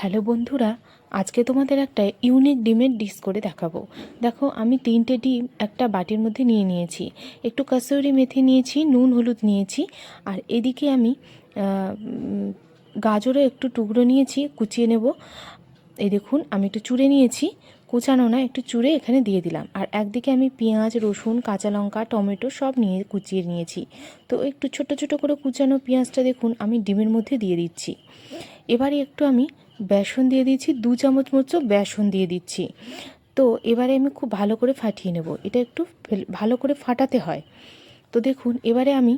Hello বন্ধুরা, আজকে তোমাদের একটা ইউনিক ডিমের ডিশ করে দেখাবো। দেখো, আমি তিনটে ডিম একটা বাটির মধ্যে নিয়ে নিয়েছি। একটু কাসুরি মেথি নিয়েছি, নুন হলুদ নিয়েছি, আর এদিকে আমি গাজরও একটু টুকরো নিয়েছি, কুচিয়ে নেব। এই দেখুন, আমি একটু চুড়ে নিয়েছি, কুচানো না, একটু চুড়ে এখানে দিয়ে দিলাম। আর একদিকে আমি পেঁয়াজ, রসুন, কাঁচা লঙ্কা, টমেটো সব নিয়ে কুচিয়ে নিয়েছি। তো একটু ছোট ছোট করে কুচানো পেঁয়াজটা দেখুন, আমি ডিমের মধ্যে দিয়ে দিচ্ছি। এবারে একটু আমি বেসন দিয়ে দিচ্ছি, দু চামচ মতো বেসন দিয়ে দিচ্ছি। তো এবারে আমি খুব ভালো করে ফাটিয়ে নেব। এটা একটু ভালো করে ফাটাতে হয়। তো দেখুন, এবারে আমি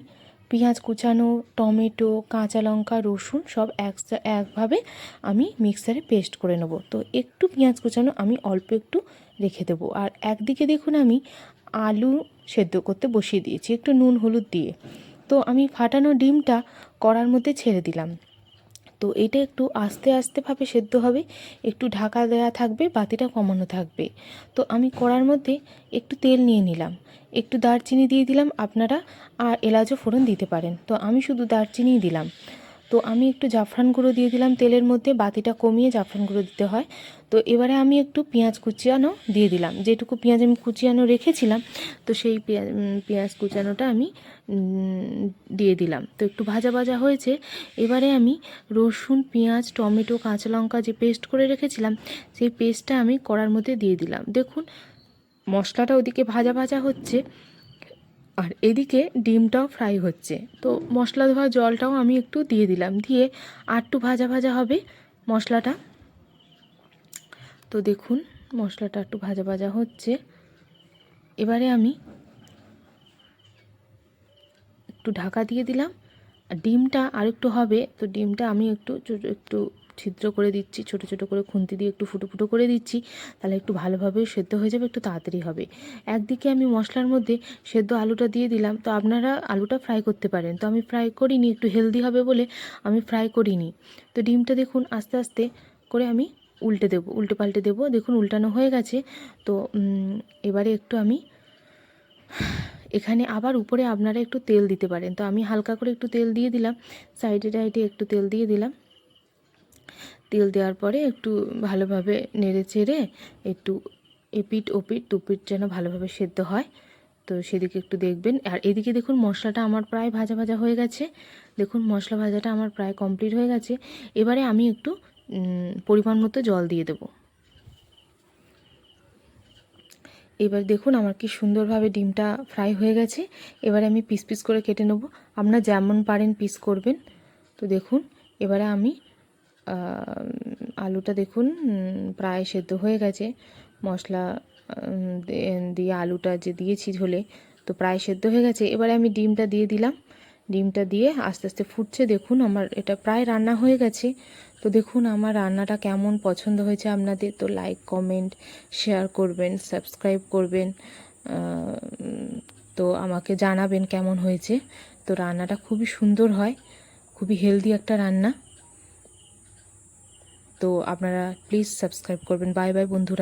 পেঁয়াজ কুচানো, টমেটো, কাঁচা লঙ্কা, রসুন সব একসা একভাবে আমি মিক্সারে পেস্ট করে নেব। তো একটু পেঁয়াজ কুচানো আমি অল্প একটু রেখে দেবো। আর একদিকে দেখুন আমি আলু সেদ্ধ করতে বসিয়ে দিয়েছি, একটু নুন, হলুদ দিয়ে। তো আমি ফাটানো ডিমটা কড়ার মধ্যে ছেড়ে দিলাম। তো এটা একটু আস্তে আস্তেভাবে সেদ্ধ হবে, একটু ঢাকা দেওয়া থাকবে, বাতিটা কমানো থাকবে। তো আমি কড়ার মধ্যে একটু তেল নিয়ে নিলাম। একটু দারচিনি দিয়ে দিলাম, আপনারা আর এলাচও ফোড়ন দিতে পারেন। তো আমি শুধু দারচিনিই দিলাম। তো আমি একটু জাফরান গুঁড়ো দিয়ে দিলাম তেলের মধ্যে বাতিটা কমিয়ে জাফরান গুঁড়ো দিতে হয়। তো এবারে আমি একটু পেঁয়াজ কুচিয়ানো দিয়ে দিলাম। যেটুকু পেঁয়াজ আমি কুচিয়ানো রেখেছিলাম, তো সেই পেঁয়াজ পেঁয়াজ কুচানোটা আমি দিয়ে দিলাম। তো একটু ভাজা ভাজা হয়েছে। এবারে আমি রসুন, পেঁয়াজ, টমেটো, কাঁচা লঙ্কা যে পেস্ট করে রেখেছিলাম, সেই পেস্টটা আমি কড়ার মধ্যে দিয়ে দিলাম। দেখুন, মশলাটা ওদিকে ভাজা ভাজা হচ্ছে। আর এদিকে ডিমটাও ফ্রাই হচ্ছে। তো মশলা ধোয়া জলটাও আমি একটু দিয়ে দিলাম। দিয়ে আর একটু ভাজা ভাজা হবে মশলাটা। তো দেখুন, মশলাটা একটু ভাজা ভাজা হচ্ছে। এবারে আমি একটু ঢাকা দিয়ে দিলাম। আর ডিমটা আর একটু হবে। তো ডিমটা আমি একটু একটু ছিদ্র করে দিচ্ছি, ছোট ছোট করে খুন্তি দিয়ে একটু ফুটো ফুটো করে দিচ্ছি, তাহলে একটু ভালোভাবে সেদ্ধ হয়ে যাবে, একটু তাড়াতাড়ি হবে। একদিকে আমি মশলার মধ্যে সেদ্ধ আলুটা দিয়ে দিলাম, তো আপনারা আলুটা ফ্রাই করতে পারেন। তো আমি ফ্রাই করিনি, একটু হেলদি হবে বলে আমি ফ্রাই করিনি। তো ডিমটা দেখুন আস্তে আস্তে করে আমি উল্টে দেবো, উল্টে পাল্টে দেবো, দেখুন উল্টানো হয়ে গেছে। তো এবারে একটু আমি এখানে আবার উপরে আপনারা একটু তেল দিতে পারেন। তো আমি হালকা করে একটু তেল দিয়ে দিলাম সাইডে টাইডে একটু তেল দিয়ে দিলাম। তেল দেওয়ার পরে একটু ভালোভাবে নেড়ে চেড়ে একটু এপিট ওপিট দুপিট যেন ভালোভাবে সেদ্ধ হয়। তো সেদিকে একটু দেখবেন। আর এদিকে দেখুন মশলাটা আমার প্রায় ভাজা ভাজা হয়ে গেছে। দেখুন মশলা ভাজাটা আমার প্রায় কমপ্লিট হয়ে গেছে। এবারে আমি একটু পরিমাণ মতো জল দিয়ে দেবো। এবার দেখুন আমার কি সুন্দরভাবে ডিমটা ফ্রাই হয়ে গেছে। এবারে আমি পিস পিস করে কেটে নেব। আপনারা যেমন পারেন পিস করবেন। তো দেখুন, এবারে আমি আলুটা দেখুন প্রায় সেদ্ধ হয়ে গেছে। মশলা দিয়ে- আলুটা যে দিয়েছি ঝোলে, তো প্রায় সেদ্ধ হয়ে গেছে। এবারে আমি ডিমটা দিয়ে দিলাম। ডিমটা দিয়ে আস্তে আস্তে ফুটছে। দেখুন আমার, এটা প্রায় রান্না হয়ে গেছে। তো দেখুন আমার রান্নাটা কেমন পছন্দ হয়েছে আপনাদের। তো লাইক কমেন্ট শেয়ার করবেন সাবস্ক্রাইব করবেন। তো আমাকে জানাবেন কেমন হয়েছে। তো রান্নাটা খুবই সুন্দর হয়। খুবই হেলদি একটা রান্না। তো আপনারা প্লিজ সাবস্ক্রাইব করবেন। বাই বাই বন্ধুরা।